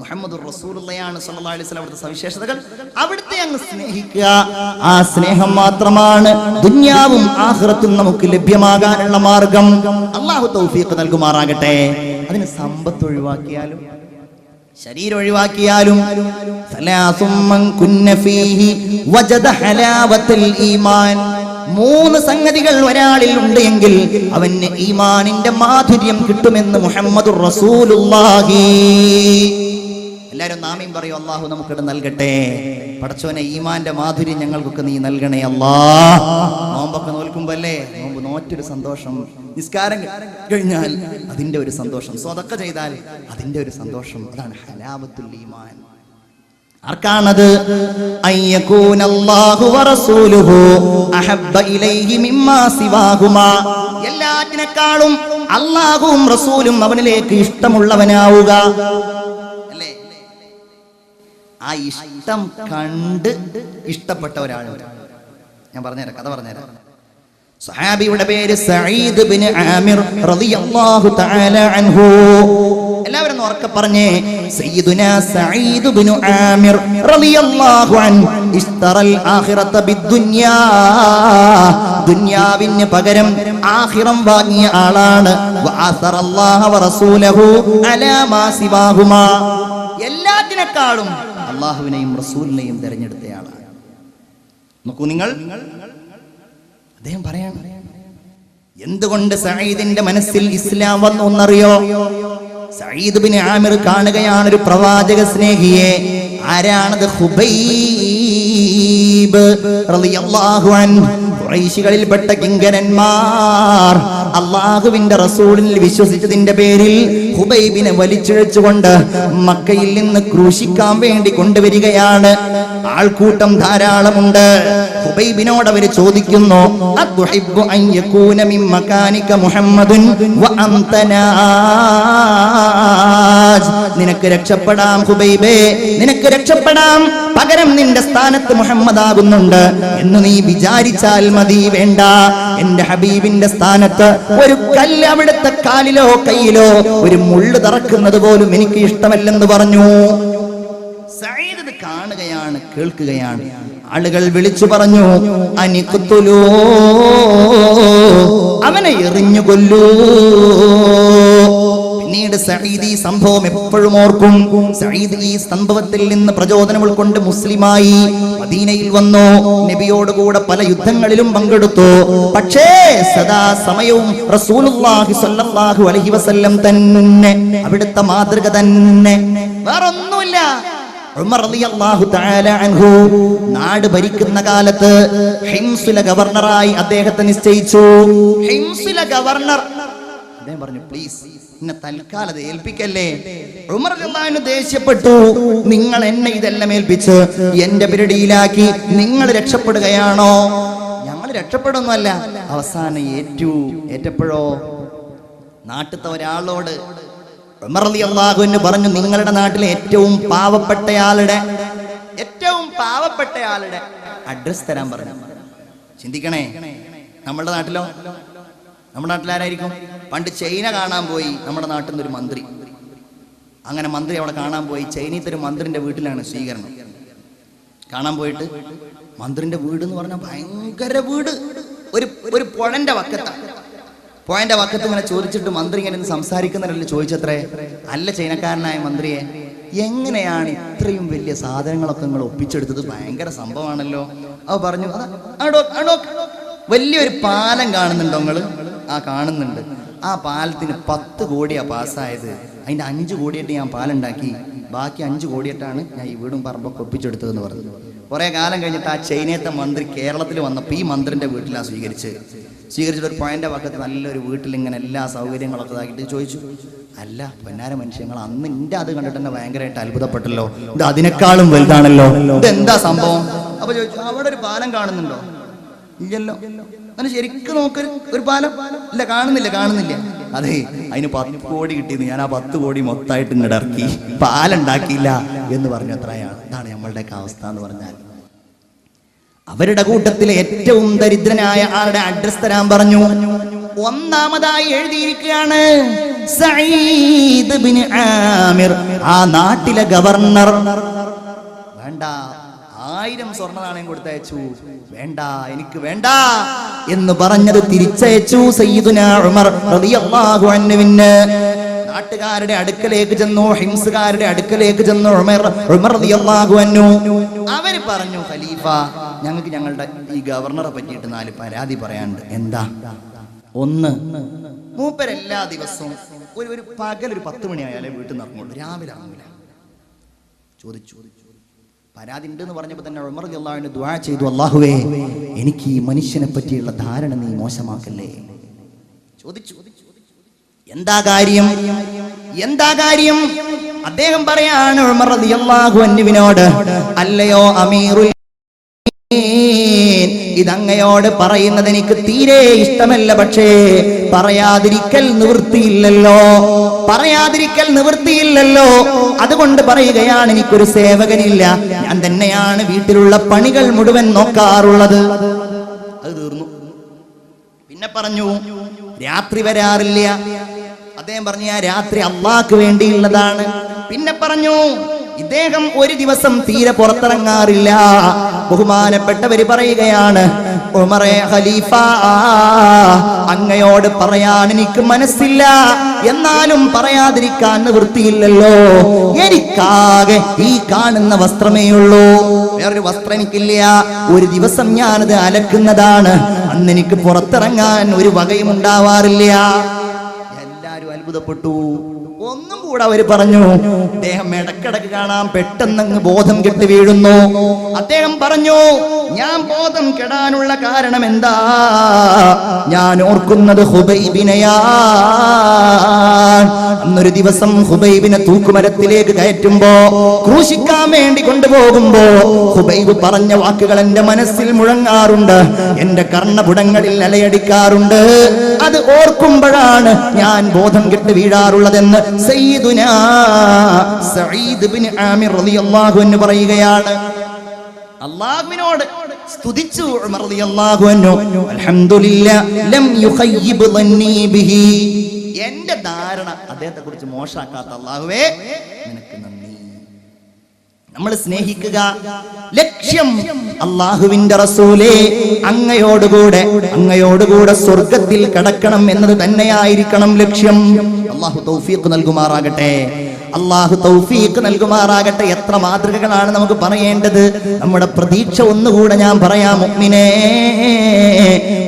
മുഹമ്മദ് റസൂലുള്ളയാണ് സല്ലല്ലാഹു അലൈഹി വസല്ലം അവിടുത്തെ സവിശേഷതകൾ. അവിടുത്തെ അങ്ങ് സ്നേഹിക്കുക. ആ സ്നേഹം മാത്രമാണ് ദുന്യാവും ആഹ്റത്തും നമുക്ക് ലഭ്യമാകാനുള്ള മാർഗം. അള്ളാഹു തൗഫീഖ് നൽകുമാറാകട്ടെ. അതിന് സമ്പത്ത് ഒഴിവാക്കിയാലും ശരീരം ഒഴിവാക്കിയാലും മൂന്ന് സംഗതികൾ ഒരാളിൽ ഉണ്ട് എങ്കിൽ അവന് ഈമാനിന്റെ മാധുര്യം കിട്ടുമെന്ന് മുഹമ്മദ് റസൂലുള്ളാഹി. എല്ലാരും നാമയും പറയും. അള്ളാഹു നമുക്കിട നൽകട്ടെ. പടച്ചോനെ ഈമാന്റെ മാധുര്യം ഞങ്ങൾക്കൊക്കെ നീ നൽകണേ അല്ലാ നോമ്പൊക്കെ നോൽക്കുമ്പോ അല്ലേ നോമ്പ് നോറ്റൊരു സന്തോഷം. നിസ്കാരം കഴിഞ്ഞാൽ അതിന്റെ ഒരു സന്തോഷം. സ്വതക്ക ചെയ്താൽ അതിന്റെ ഒരു സന്തോഷം. അതാണ് ഹലാബത്തുൽ ഈമാൻ. ആർക്കാണത്? എല്ലാറ്റിനേക്കാളും അല്ലാഹുവും റസൂലും അവനിലേക്ക് ഇഷ്ടമുള്ളവനാവുക. ആ ഇഷ്ടം കണ്ട് ഇഷ്ടപ്പെട്ട ഒരാളുണ്ട്. ഞാൻ പറഞ്ഞുതരാം കഥ പറഞ്ഞുതരാം. സഹാബിയുടെ പേര് സഈദ് ബിൻ ആമിർ റളിയല്ലാഹു തആല അൻഹു. എല്ലാവരും ഉറക്കെ പറഞ്ഞേ സയ്യിദുന സഈദ് ബിൻ ആമിർ റളിയല്ലാഹു അൻ ഇസ്തറൽ ആഖിറത ബിദ്ദുനിയാ. ദുനിയാവിന് പകരം ആഖിറം വാങ്ങിയ ആളാണ്. വഅസറല്ലാഹു വറസൂലഹു അലാ മാ സിവാഹുമാ. എല്ലാത്തിനേക്കാളും അള്ളാഹുവിനെയും റസൂലിനെയും തിരഞ്ഞെടുത്തയാളാണ് നോക്കൂ നിങ്ങൾ അദ്ദേഹം പറയാം എന്തുകൊണ്ട് സഈദിന്റെ മനസ്സിൽ ഇസ്ലാം വന്നു എന്നറിയോ? സഈദ് ബിൻ ആമിർ കാണുകയാണ് ഒരു പ്രവാചക സ്നേഹിയെ. ആരാണത്? ഹുബൈബ് റളിയല്ലാഹു കിങ്കരന്മാർ അള്ളാഹുവിന്റെ റസൂലിൽ വിശ്വസിച്ചതിന്റെ പേരിൽ ഹുബൈബിനെ വലിച്ചിഴച്ചുകൊണ്ട് മക്കയിൽ നിന്ന് ക്രൂശിക്കാൻ വേണ്ടി കൊണ്ടുവരികയാണ്. ആൾക്കൂട്ടം ധാരാളമുണ്ട്. ഹുബൈബിനോട് അവർ ചോദിക്കുന്നു "അതുഹിബ്ബു അൻ യകൂന മിൻ മകാനിക മുഹമ്മദുൻ വ നാജ്?" നിനക്ക് രക്ഷപ്പെടാം ഹുബൈബേ നിനക്ക് രക്ഷപ്പെടാം. പകരം നിന്റെ സ്ഥാനത്ത് മുഹമ്മദ് ആകുന്നുണ്ട് എന്ന് നീ വിചാരിച്ചാൽ മതി വേണ്ട. എന്റെ ഹബീബിന്റെ സ്ഥാനത്ത് ഒരു കല്ല് അവിടുത്തെ കാലിലോ കയ്യിലോ ഒരു മുള്ളു തറക്കുന്നത് പോലും എനിക്ക് ഇഷ്ടമല്ലെന്ന് പറഞ്ഞു. കാണുകയാണ് കേൾക്കുകയാണ്. ആളുകൾ വിളിച്ചു പറഞ്ഞു അനിക്കുത്തുലോ അവനെ എറിഞ്ഞു കൊല്ലൂ പിന്നീട് സഹീദ് ഈ സംഭവം എപ്പോഴും ഓർക്കും. സഹീദ് ഈ സംഭവത്തിൽ നിന്ന് പ്രചോദനം ഉൾക്കൊണ്ട് മുസ്ലിമായി മദീനയിൽ വന്നു. നബിയോട് കൂടെ പല യുദ്ധങ്ങളിലും പങ്കെടുത്തു. പക്ഷേ സദാ സമയവും റസൂലുള്ളാഹി സ്വല്ലല്ലാഹു അലൈഹി വസല്ലം തന്നെ അവിടുത്തെ മാതൃക തന്നെ. വേറൊന്നുമില്ല. ഉമർ റളിയല്ലാഹു തആല അൻഹു നാട് ഭരിക്കുന്ന കാലത്ത് ഹിംസുല ഗവർണറായി അദ്ദേഹത്തെ നിശ്ചയിച്ചു. ഹിംസുല ഗവർണർ. അദ്ദേഹം പറഞ്ഞു പ്ലീസ് എന്നെ തൽക്കാലത്ത് ഏൽപ്പിക്കല്ലേ? ഉമർ ദേഷ്യപ്പെട്ടു. നിങ്ങൾ എന്നെ ഇതെല്ലാം ഏൽപ്പിച്ച് എന്റെ പിരടിയിലാക്കി നിങ്ങൾ രക്ഷപ്പെടുകയാണോ? ഞങ്ങൾ രക്ഷപ്പെടുന്നല്ല അവസാനം ഏറ്റു ഏറ്റപ്പോഴോ? നാട്ടിലത്തെ ഒരാളോട് ഉമർ പറഞ്ഞു നിങ്ങളുടെ നാട്ടിലെ ഏറ്റവും പാവപ്പെട്ടയാളുടെ ഏറ്റവും പാവപ്പെട്ടയാളുടെ അഡ്രസ് തരാൻ പറഞ്ഞു. ചിന്തിക്കണേ നമ്മളുടെ നാട്ടിലോ? നമ്മുടെ നാട്ടിൽ ആരായിരിക്കും? പണ്ട് ചൈന കാണാൻ പോയി നമ്മുടെ നാട്ടിൽ നിന്ന് ഒരു മന്ത്രി. അങ്ങനെ മന്ത്രി അവിടെ കാണാൻ പോയി. ചൈനീത്തൊരു മന്ത്രിന്റെ വീട്ടിലാണ് സ്വീകരണം. കാണാൻ പോയിട്ട് മന്ത്രിന്റെ വീട് എന്ന് പറഞ്ഞാൽ ഭയങ്കര വീട്. ഒരു ഒരു പുഴന്റെ വക്കത്താണ് പുഴന്റെ വക്കത്ത് ഇങ്ങനെ ചോദിച്ചിട്ട് മന്ത്രി ഇങ്ങനെ സംസാരിക്കുന്നതിനല്ലേ ചോദിച്ചത്രേ? അല്ല ചൈനക്കാരനായ മന്ത്രിയെ എങ്ങനെയാണ് ഇത്രയും വലിയ സാധനങ്ങളൊക്കെ നിങ്ങൾ ഒപ്പിച്ചെടുത്തത്? ഭയങ്കര സംഭവമാണല്ലോ. അവ പറഞ്ഞു "അതാ, ആടോ, ആടോ, വലിയൊരു പാലം കാണുന്നുണ്ടോ നിങ്ങൾ ആ കാണുന്നുണ്ട്. ആ പാലത്തിന് പത്ത് കോടിയാ പാസ്സായത്. അതിന്റെ അഞ്ച് കോടിയായിട്ട് ഞാൻ പാലുണ്ടാക്കി. ബാക്കി അഞ്ച് കോടിയായിട്ടാണ് ഞാൻ ഈ വീടും പറമ്പൊക്കെ ഒപ്പിച്ചെടുത്തതെന്ന് പറഞ്ഞു കുറേ കാലം കഴിഞ്ഞിട്ട് ആ ചൈനയത്തെ മന്ത്രി കേരളത്തിൽ വന്നപ്പോൾ ഈ മന്ത്രിന്റെ വീട്ടിലാണ് സ്വീകരിച്ച് സ്വീകരിച്ചിട്ട് ഒരു പോയിന്റ് പക്കത്ത് നല്ലൊരു വീട്ടിൽ ഇങ്ങനെ എല്ലാ സൗകര്യങ്ങളൊക്കെ ഇതാക്കിയിട്ട് ചോദിച്ചു. അല്ല പൊന്നാര മനുഷ്യങ്ങൾ അന്ന് എന്റെ അത് കണ്ടിട്ട് തന്നെ ഭയങ്കരമായിട്ട് അത്ഭുതപ്പെട്ടല്ലോ. ഇത് അതിനേക്കാളും വലുതാണല്ലോ. ഇത് എന്താ സംഭവം? അപ്പൊ ചോദിച്ചു അവിടെ ഒരു പാലം കാണുന്നുണ്ടോ? ഇല്ലല്ലോ. അങ്ങനെ ശരിക്കും നോക്ക് ഒരു പാലം? ഇല്ല കാണുന്നില്ല കാണുന്നില്ല. അതെ അതിന് പത്ത് കോടി കിട്ടിയത് ഞാൻ ആ പത്ത് കോടി മൊത്തമായിട്ട് ഇങ്ങോട്ട് പാലുണ്ടാക്കിയില്ല എന്ന് പറഞ്ഞു അത്രയാണ്. ഇതാണ് നമ്മളുടെയൊക്കെ അവസ്ഥ എന്ന് പറഞ്ഞാൽ. അവരുടെ കൂട്ടത്തിലെ ഏറ്റവും ദരിദ്രനായ ആളുടെ അഡ്രസ് തരാൻ പറഞ്ഞു. ഒന്നാമതായി എഴുതിയിരിക്കുകയാണ് സഈദ് ബിൻ ആമിർ ആ നാട്ടിലെ ഗവർണർ വേണ്ട. ആയിരം സ്വർണ നാണയം കൊടുത്തയച്ചു. വേണ്ട എനിക്ക് വേണ്ട എന്ന് പറഞ്ഞത് തിരിച്ചയച്ചു സയ്യിദുന ഉമർ റളിയല്ലാഹു നാട്ടുകാരുടെ അടുക്കലേക്ക് ചെന്നു ഹിംസുകാരുടെ അടുക്കലേക്ക് ചെന്നു ഉമർ ഉമർ റളിയല്ലാഹു അൻഹു. അവർ പറഞ്ഞു ഖലീഫ ഞങ്ങൾക്ക് ഞങ്ങളുടെ ഈ ഗവർണറെ പറ്റിയിട്ട് നാല് പരാതി പറയാനുണ്ട്. എന്താ? ഒന്ന് മൂപ്പരെല്ലാ ദിവസവും ഒരു ഒരു പകൽ ഒരു പത്ത് മണിയായാലേ വീട്ടിൽ നിന്ന് ഇറങ്ങുള്ളൂ രാവിലെ ചോദിച്ചു ചോദിച്ചു. പരാതി ഉണ്ടെന്ന് പറഞ്ഞപ്പോൾ തന്നെ ഉമർ അള്ളാഹുവിന് ദുആ ചെയ്തു. അള്ളാഹുവേ എനിക്ക് ഈ മനുഷ്യനെ പറ്റിയുള്ള ധാരണ നീ മോശമാക്കല്ലേ? ചോദിച്ചു. എന്താ കാര്യം? എന്താ കാര്യം? അദ്ദേഹം പറയാണ് ഉമർ അൻഹുവിനോട് അല്ലയോ അമീറുൽ ഇതങ്ങയോട് പറയുന്നത് എനിക്ക് തീരെ ഇഷ്ടമല്ല പക്ഷേ പറയാതിരിക്കൽ നിവൃത്തിയില്ലല്ലോ. പറയാതിരിക്കൽ നിവൃത്തിയില്ലല്ലോ. അതുകൊണ്ട് പറയുകയാണ് എനിക്കൊരു സേവകനില്ല. ഞാൻ തന്നെയാണ് വീട്ടിലുള്ള പണികൾ മുഴുവൻ നോക്കാറുള്ളത്. അത് തീർന്നു. പിന്നെ പറഞ്ഞു രാത്രി വരാറില്ല. അദ്ദേഹം പറഞ്ഞു രാത്രി അള്ളാക്ക് വേണ്ടിയുള്ളതാണ്. പിന്നെ പറഞ്ഞു ഇദ്ദേഹം ഒരു ദിവസം തീരെ പുറത്തിറങ്ങാറില്ല. ബഹുമാനപ്പെട്ടവര് പറയുകയാണ് ഉമറേ ഖലീഫ അങ്ങയോട് പറയാൻ എനിക്ക് മനസ്സില്ല. എന്നാലും പറയാതിരിക്കാൻ നിവൃത്തിയില്ലല്ലോ. എനിക്കാകെ ഈ കാണുന്ന വസ്ത്രമേ ഉള്ളൂ. വേറൊരു വസ്ത്രം എനിക്കില്ല. ഒരു ദിവസം ഞാനത് അലക്കുന്നതാണ്. അന്ന് എനിക്ക് പുറത്തിറങ്ങാൻ ഒരു വകയും ഉണ്ടാവാറില്ല അത്ഭുതപ്പെട്ടു. ഒന്നും കൂടെ അവർ പറഞ്ഞു അദ്ദേഹം ഇടക്കിടക്ക് കാണാം പെട്ടെന്നങ്ങ് ബോധം കെട്ടി വീഴുന്നു. അദ്ദേഹം പറഞ്ഞു ഞാൻ ബോധം കെടാനുള്ള കാരണം എന്താ? ഞാൻ ഓർക്കുന്നത് ഹുബൈബിനെയാ. അന്നൊരു ദിവസം ഹുബൈബിനെ തൂക്കുമരത്തിലേക്ക് കയറ്റുമ്പോ ക്രൂശിക്കാൻ വേണ്ടി കൊണ്ടുപോകുമ്പോ ഹുബൈബ് പറഞ്ഞ വാക്കുകൾ എന്റെ മനസ്സിൽ മുഴങ്ങാറുണ്ട് എന്റെ കർണപുടങ്ങളിൽ അലയടിക്കാറുണ്ട്. അത് ഓർക്കുമ്പോഴാണ് ഞാൻ ബോധം പെട്ട് വീഴാറുള്ളതെന്ന് റളിയല്ലാഹു എന്ന് പറയുകയാണ്. അള്ളാഹുവിനോട് സ്തുതിച്ചു റളിയല്ലാഹു അൻഹു ലം യുഖയ്യിബ് ളന്നി ബിഹി. ധാരണ അദ്ദേഹത്തെ കുറിച്ച് മോശമാക്കാത്ത അള്ളാഹുവേ നിനക്ക് നന്ദി. നമ്മൾ സ്നേഹിക്കുക. ലക്ഷ്യം അള്ളാഹുവിന്റെ റസൂലേ അങ്ങയോടുകൂടെ അങ്ങയോടുകൂടെ സ്വർഗത്തിൽ കടക്കണം എന്നത് തന്നെയായിരിക്കണം ലക്ഷ്യം. അള്ളാഹു തൗഫീഖ് നൽകുമാറാകട്ടെ. അള്ളാഹു തൗഫീഖ് നൽകുമാറാകട്ടെ. എത്ര മാതൃകകളാണ് നമുക്ക് പറയേണ്ടത്? നമ്മുടെ പ്രതീക്ഷ ഒന്നുകൂടെ ഞാൻ പറയാം മുഅ്മിനേ.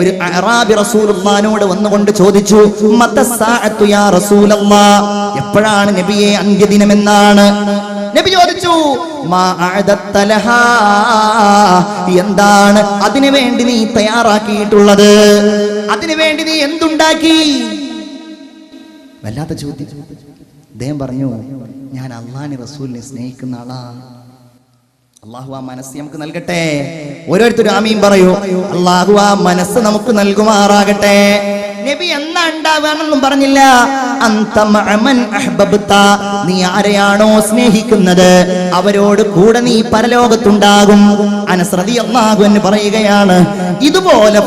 ഒരു അറാബി റസൂലുള്ളാനോട് വന്നുകൊണ്ട് ചോദിച്ചു മത്തസ്സാഅത്തു യാ റസൂലല്ലാ? എപ്പോഴാണ് നബിയെ അന്ത്യദിനം എന്നാണ് നബി ചോദിച്ചു. എന്താണ് അതിനു വേണ്ടി നീ തയ്യാറാക്കിയിട്ടുള്ളത്? അതിനു വേണ്ടി നീ എന്തുണ്ടാക്കി? വല്ലാത്ത ചോദ്യം. അദ്ദേഹം പറഞ്ഞു ഞാൻ അള്ളാഹിനെ റസൂലിനെ സ്നേഹിക്കുന്ന ആളാ. അള്ളാഹു ആ മനസ്സ് നമുക്ക് നൽകട്ടെ. ഓരോരുത്തരും ആമീൻ പറയൂ അള്ളാഹു ആ മനസ്സ് നമുക്ക് നൽകുമാറാകട്ടെ. നബി എന്നാ ഉണ്ടാവാണെന്നും പറഞ്ഞില്ല. നീ ആരെയാണോ സ്നേഹിക്കുന്നത്? അവരോട് കൂടെ നീ പരലോകത്തുണ്ടാകും. അനസ്രതി അള്ളാഹു എന്ന് പറയുകയാണ് ഇതുപോലെ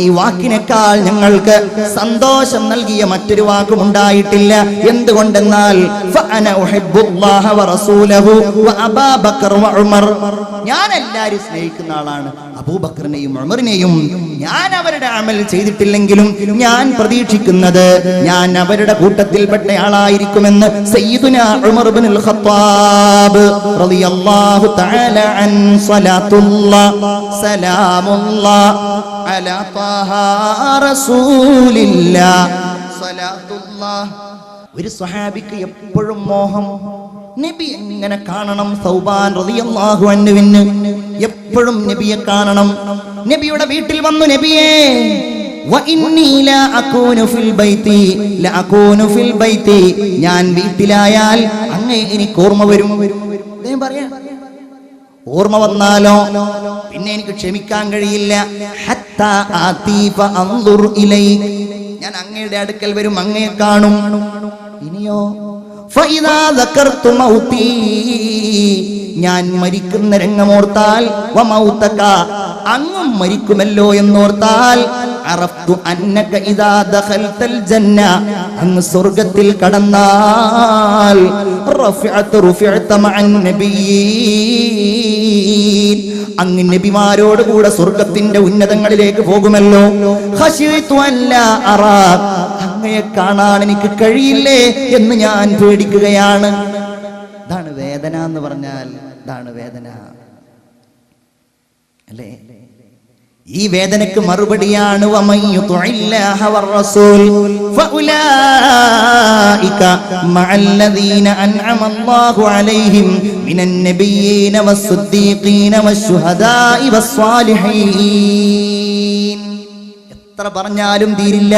ഈ വാക്കിനേക്കാൾ ഞങ്ങൾക്ക് സന്തോഷം നൽകിയ മറ്റൊരു വാക്കും ഉണ്ടായിട്ടില്ല. എന്തുകൊണ്ടെന്നാൽ ഫഅന എല്ലാവരും സ്നേഹിക്കുന്ന ആളാണ് അബൂബക്കറിനെയും അമറിനെയും ഞാൻ അവരുടെ അമൽ ചെയ്തിട്ടില്ലെങ്കിലും ഞാൻ പ്രതീക്ഷിക്കുന്നത് ഞാൻ അവരുടെ കൂട്ടത്തിൽപ്പെട്ട ആളായിരിക്കുമെന്ന് ഉമർ ഇബ്നുൽ ഖത്താബ് റളിയല്ലാഹു തആല അൻ അലാ ഒരു സ്വഹാബിക്ക് എപ്പോഴും മോഹം നബി എങ്ങനെ കാണണം? സൗബാൻ റളിയല്ലാഹു അൻഹുവിന്. എപ്പോഴും നബിയെ കാണണം. നബിയുടെ വീട്ടിൽ വന്നു നബിയെ ഞാൻ വീട്ടിലായാൽ അങ്ങേ എനിക്ക് ഓർമ്മ വരും. പറയാ ഓർമ്മ വന്നാലോ? പിന്നെ എനിക്ക് ക്ഷമിക്കാൻ കഴിയില്ല. ഞാൻ അങ്ങയുടെ അടുക്കൽ വരും അങ്ങയെ കാണും. ഇനിയോ ഞാൻ മരിക്കുന്ന രംഗമോർത്താൽ അങ്ങും മരിക്കുമല്ലോ എന്നോർത്താൽ അറഫ്തു അന്നക ഇദാ ദഖൽതൽ ജന്ന അങ്ങ് സ്വർഗത്തിൽ കടന്നാൽ റഫഅത റുഫഅത മഅൻ നബിയീൻ അങ്ങ് നബിമാരോട് കൂടെ സ്വർഗത്തിന്റെ ഉന്നതങ്ങളിലേക്ക് പോകുമല്ലോ. ഖശിഅതു അല്ലാ അറാ അങ്ങയെ കാണാൻ എനിക്ക് കഴിയില്ലേ എന്ന് ഞാൻ പേടിക്കുകയാണ്. ഇതാണ് വേദന എന്ന് പറഞ്ഞാൽ ഇതാണ് വേദന. അല്ലേ? ഈ വേദനക്ക് മറുപടിയാണ് അലൈഹിം എത്ര പറഞ്ഞാലും തീരില്ല.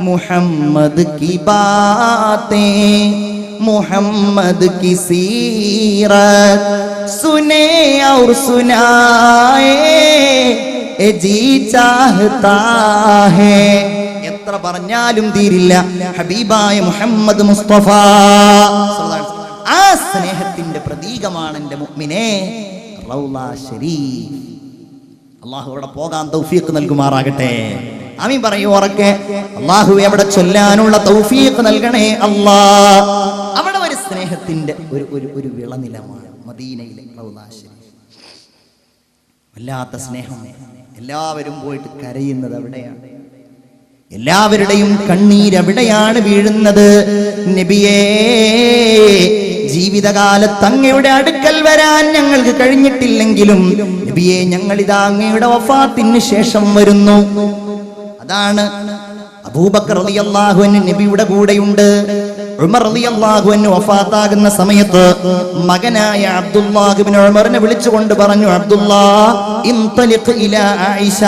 മുഹമ്മദ് കി ബാത്തേ മുഹമ്മദ് കി സീറ സുനേ ഔർ സുനായേ ജീ ചാഹ്താ ഹേ. എത്ര പറഞ്ഞാലും തീരില്ല. ഹബീബായ മുഹമ്മദ് മുസ്തഫ. ആ സ്നേഹത്തിന്റെ പ്രതീകമാണ് എന്റെ മുഅ്മിനെ റൗള ശരീഫ് അള്ളാഹു അവിടെ പോകാൻ തൗഫീഖ് നൽകുമാറാകട്ടെ. ആമീൻ പറയൂ ഉറക്കെ. അള്ളാഹു അവിടെ ചൊല്ലാനുള്ള തൗഫീഖ് നൽകണേ അള്ളാ. അവിടെ ഒരു സ്നേഹത്തിന്റെ ഒരു ഒരു ഒരു വിളനിലമാണ് മദീനയിലെ വല്ലാത്ത സ്നേഹം. എല്ലാവരും പോയിട്ട് കരയുന്നത് അവിടെയാണ്. എല്ലാവരുടെയും കണ്ണീരവിടെയാണ് വീഴുന്നത്? നബിയേ ജീവിതകാലത്ത് അങ്ങയുടെ അടുക്കൽ വരാൻ ഞങ്ങൾക്ക് കഴിഞ്ഞിട്ടില്ലെങ്കിലും നബിയെ ഞങ്ങൾ ഇതാ അങ്ങയുടെ വഫാത്തിന് ശേഷം വരുന്നു. അതാണ് അബൂബക്കർ അൻഹു നബിയുടെ കൂടെയുണ്ട്. ഉമർ അൻഹു വഫാത്താകുന്ന സമയത്ത് മകനായ അബ്ദുല്ലാഹുബിൻ ഉമറിനെ വിളിച്ചുകൊണ്ട് പറഞ്ഞു അബ്ദുല്ലാ ഇൻതലിഖ് ഇലാ ആയിഷ.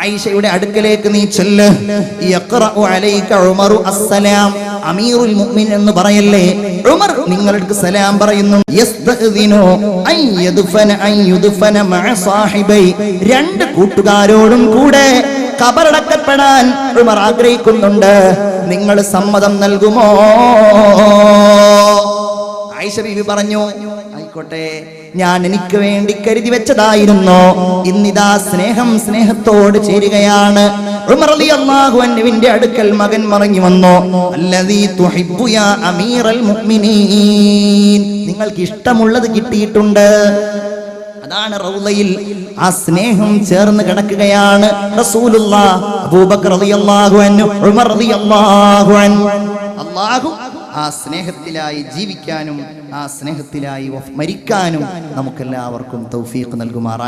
ആയിഷയുടെ അടുക്കലേക്ക് നീ ചെല്ല്. അസ്സലാം. അമീറുൽ മുഅ്മിൻ എന്ന് പറയല്ലേ? ഉമർ നിങ്ങൾക്ക് സലാം പറയുന്നു. യസ്തഅ്ദിനു അൻ യദ്ഫന അൻ യുദ്ഫന മഅ സാഹിബൈ. രണ്ട് കൂട്ടുകാരോടും കൂടെ കബറടക്കപ്പെടാൻ ഉമർ ആഗ്രഹിക്കുന്നുണ്ട്. നിങ്ങൾ സമ്മതം നൽകുമോ? ആയിഷ ബീവി പറഞ്ഞു ആയിക്കോട്ടെ ഞാൻ എനിക്ക് വേണ്ടി കരുതി വെച്ചതായിരുന്നു. ഇന്നിതാ സ്നേഹം സ്നേഹത്തോട് ചേരുകയാണ്. ഉമർ അടുക്കൽ മകൻ മറങ്ങി വന്നു. അല്ലതീ അമീറൽ നിങ്ങൾക്ക് ഇഷ്ടമുള്ളത് കിട്ടിയിട്ടുണ്ട്. അതാണ് റൗലയിൽ ആ സ്നേഹം ചേർന്ന് കിടക്കുകയാണ് റസൂലുള്ള അബൂബക്കർ റളിയല്ലാഹു അൻഹു ഉമർ റളിയല്ലാഹു അൻഹു. അല്ലാഹു ആ സ്നേഹത്തിലായി ജീവിക്കാനും ആ സ്നേഹത്തിലായി മരിക്കാനും നമുക്കെല്ലാവർക്കും തൗഫീഖ് നൽകുമാറാ